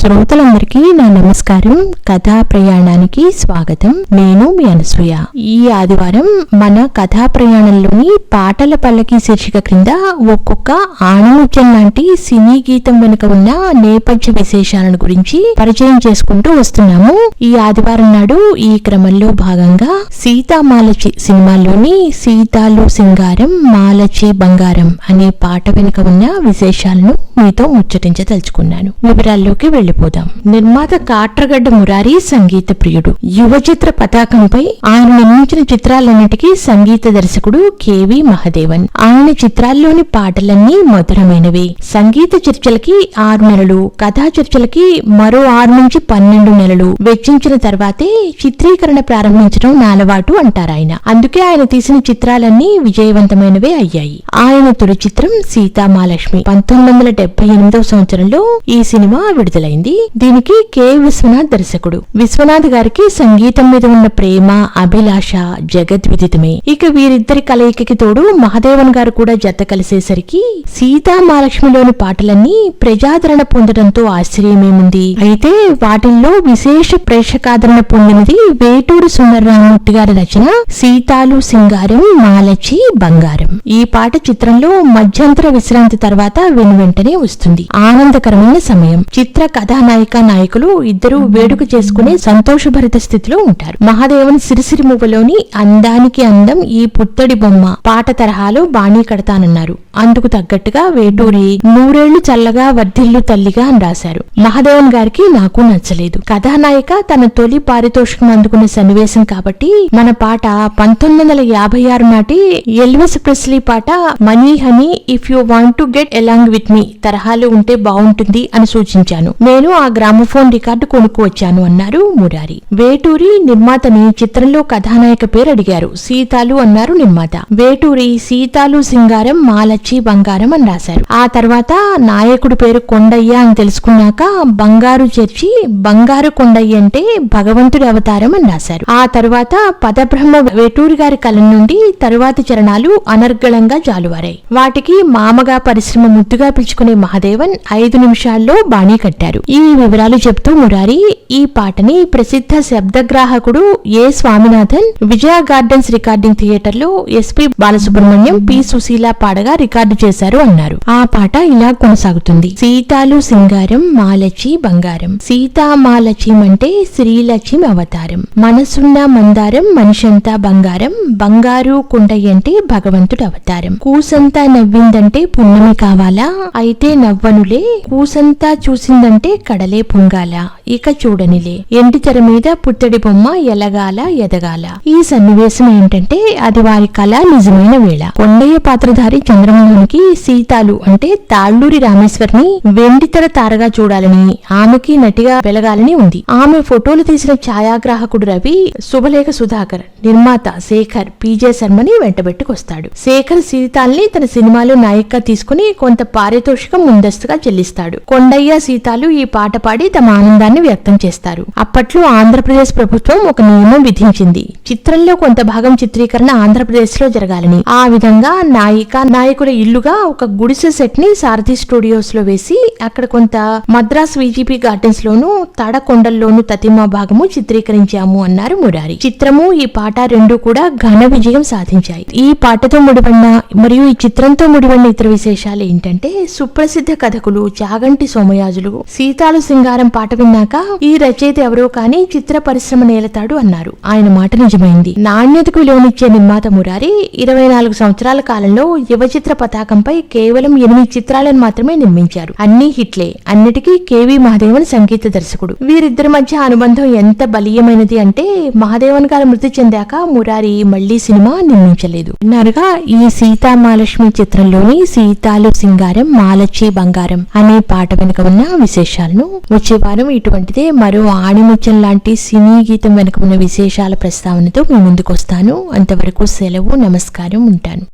శ్రోతలందరికీ నా నమస్కారం. కథా ప్రయాణానికి స్వాగతం. నేను మీ అనసూయ. ఈ ఆదివారం మన కథా ప్రయాణంలోని పాటల పల్లకి శీర్షిక క్రింద ఒక్కొక్క ఆణిముత్యం లాంటి సినీ గీతం వెనుక ఉన్న నేపథ్య విశేషాలను గురించి పరిచయం చేసుకుంటూ వస్తున్నాము. ఈ ఆదివారం నాడు ఈ క్రమంలో భాగంగా సీతామాలచి సినిమాలోని సీతాలు సింగారం మాలచి బంగారం అనే పాట వెనుక ఉన్న విశేషాలను మీతో ముచ్చటించదలుచుకున్నాను. వివరాల్లోకి వెళ్ళిపోదాం. నిర్మాత కాట్రగడ్డ మురారి సంగీత ప్రియుడు. యువ చిత్ర పతాకంపై ఆయన నిర్మించిన చిత్రాలన్నిటికీ సంగీత దర్శకుడు కెవి మహదేవన్. ఆయన చిత్రాల్లోని పాటలన్నీ మధురమైనవి. సంగీత చర్చలకి ఆరు నెలలు కథా చర్చలకి మరో ఆరు నుంచి పన్నెండు నెలలు. వెచ్చించిన తర్వాతే చిత్రీకరణ ప్రారంభించడం నాలవాటు అంటారాయన అందుకే ఆయన తీసిన చిత్రాలన్నీ విజయవంతమైనవే అయ్యాయి. ఆయన తొలి చిత్రం సీతామాలక్ష్మి పంతొమ్మిది వందల డెబ్బై ఎనిమిదవ సంవత్సరంలో ఈ సినిమా విడుదలైంది. దీనికి కె. విశ్వనాథ్ దర్శకుడు. విశ్వనాథ్ గారికి సంగీతం మీద ఉన్న ప్రేమ అభిలాష జగద్విదితమే ఇక వీరిద్దరి కలయికకి తోడు మహదేవన్ గారు కూడా జత కలిసేసరికి సీతామహాలక్ష్మిలోని పాటలన్నీ ప్రజాదరణ పొందడంతో ఆశ్చర్యమేముంది. అయితే వాటిల్లో విశేష ప్రేక్షకాదరణ పొందినది వేటూరు సుందరరామూర్తి గారి రచన సీతాలు సింగారం మాలచి బంగారం. ఈ పాట చిత్రంలో మధ్యంతర విశ్రాంతి తర్వాత వెను వెంటనే వస్తుంది. ఆనందకరమైన సమయం. చిత్ర కథ కథానాయిక నాయకులు ఇద్దరు వేడుక చేసుకునే సంతోషభరిత స్థితిలో ఉంటారు. మహాదేవన్ సిరిసిరి మువ్వలోని అందానికి అందం ఈ పుత్తడి బొమ్మ పాట తరహాలో బాణీ కడతానన్నారు. అందుకు తగ్గట్టుగా వేటూరి నూరేళ్ళు చల్లగా వర్ధిల్లు తల్లిగా అని రాశారు. మహాదేవన్ గారికి నాకు నచ్చలేదు. కథానాయిక తన తొలి పారితోషికం అందుకున్న సన్నివేశం కాబట్టి మన పాట పంతొమ్మిది వందల యాభై ఆరు నాటి ఎల్విస్ ప్రెస్లీ పాట money honey if you want to get along with me తరహాలో ఉంటే బాగుంటుంది అని సూచించాను. నేను నేను ఆ గ్రామఫోన్ రికార్డు కొనుక్కు వచ్చాను అన్నారు మురారి. వేటూరి నిర్మాతని చిత్రంలో కథానాయక పేరు అడిగారు. సీతాలు అన్నారు నిర్మాత. వేటూరి సీతాలు సింగారం మాలచ్చి బంగారం అని రాశారు. ఆ తర్వాత నాయకుడి పేరు కొండయ్య అని తెలుసుకున్నాక బంగారు చేర్చి బంగారు కొండయ్య అంటే భగవంతుడి అవతారం అని రాశారు. ఆ తర్వాత పదబ్రహ్మ వేటూరి గారి కలం నుండి తరువాతి చరణాలు అనర్గళంగా జాలువారాయి. వాటికి మామగా పరిశ్రమ ముద్దుగా పిలుచుకునే మహాదేవన్ ఐదు నిమిషాల్లో బాణీ కట్టారు. ఈ వివరాలు చెప్తూ మురారి ఈ పాటని ప్రసిద్ధ శబ్దగ్రాహకుడు A Swaminathan Vijaya gardens recording థియేటర్లో ఎస్పి బాలసుబ్రహ్మణ్యం పి సుశీల పాడగా రికార్డు చేశారు అన్నారు. ఆ పాట ఇలా కొనసాగుతుంది. సీతాలు సింగారం మాలచి బంగారం. సీతామాలచిం అంటే శ్రీలక్ష్మి అవతారం. మనసున్న మందారం మనిషంతా బంగారం. బంగారు కుండయ్య అంటే భగవంతుడు అవతారం. కూసంతా నవ్విందంటే పుణ్యమి కావాలా? అయితే నవ్వనులే. కూసంతా చూసిందంటే కడలే పొంగాల. ఇక చూడనిలే. ఎండి తెర మీద పుత్తడి బొమ్మ ఎలగాల ఎదగాల. ఈ సన్నివేశం ఏంటంటే అది వారి కళ నిజమైన వేళ. కొండయ్య పాత్రధారి చంద్రమోహన్కి సీతాలు అంటే తాళ్ళూరి రామేశ్వర్ని వెండితెర తారగా చూడాలని ఆమెకి నటిగా వెలగాలని ఉంది. ఆమె ఫోటోలు తీసిన ఛాయాగ్రాహకుడు రవి శుభలేఖ సుధాకర్ నిర్మాత శేఖర్ పీజే శర్మని వెంటబెట్టుకొస్తాడు. శేఖర్ సీతాల్ని తన సినిమాలో నాయక్గా తీసుకుని కొంత పారితోషికం ముందస్తుగా చెల్లిస్తాడు. కొండయ్య సీతాలు ఈ పాట పాడి తమ ఆనందాన్ని వ్యక్తం చేస్తారు. అప్పట్లో ఆంధ్రప్రదేశ్ ప్రభుత్వం ఒక నియమం విధించింది. చిత్రంలో కొంత భాగం చిత్రీకరణ ఆంధ్రప్రదేశ్లో జరగాలని. ఆ విధంగా నాయిక నాయకుల ఇల్లుగా ఒక గుడిసె సెట్ని సారథి స్టూడియోస్లో వేసి అక్కడ కొంత మద్రాస్ విజిపి గార్డెన్స్ లోను తడకొండల్లోను తతిమా భాగము చిత్రీకరించాము అన్నారు మురారి. చిత్రము ఈ పాట రెండు కూడా ఘన విజయం సాధించాయి. ఈ పాటతో ముడిపడిన మరియు ఈ చిత్రంతో ముడిపడిన ఇతర విశేషాలు ఏంటంటే సుప్రసిద్ధ కథకులు చాగంటి సోమయాజులు సీతాలు సింగారం పాట విన్నాక ఈ రచయిత ఎవరో కానీ చిత్ర పరిశ్రమ నేలతాడు అన్నారు. ఆయన మాట నిజమైంది. నాణ్యతకు విలువనిచ్చే నిర్మాత మురారి ఇరవై నాలుగు సంవత్సరాల కాలంలో యువ చిత్ర పతాకంపై కేవలం ఎనిమిది చిత్రాలను మాత్రమే నిర్మించారు. అన్ని హిట్లే. అన్నిటికీ కేవి మహాదేవన్ సంగీత దర్శకుడు. వీరిద్దరి మధ్య అనుబంధం ఎంత బలీయమైనది అంటే మహాదేవన్ గారు మృతి చెందాక మురారి మళ్ళీ సినిమా నిర్మించలేదు. అన్నారుగా ఈ సీతా మహాలక్ష్మి చిత్రంలోని సీతాలు సింగారం మాలచ్చి బంగారం అనే పాట వెనుక ఉన్న విశేషం విశేషాలను. వచ్చే వారం ఇటువంటిదే మరో ఆణిముత్యం లాంటి సినీ గీతం వెనుక ఉన్న విశేషాల ప్రస్తావనతో మీ ముందుకు వస్తాను అంతవరకు సెలవు నమస్కారం ఉంటాను.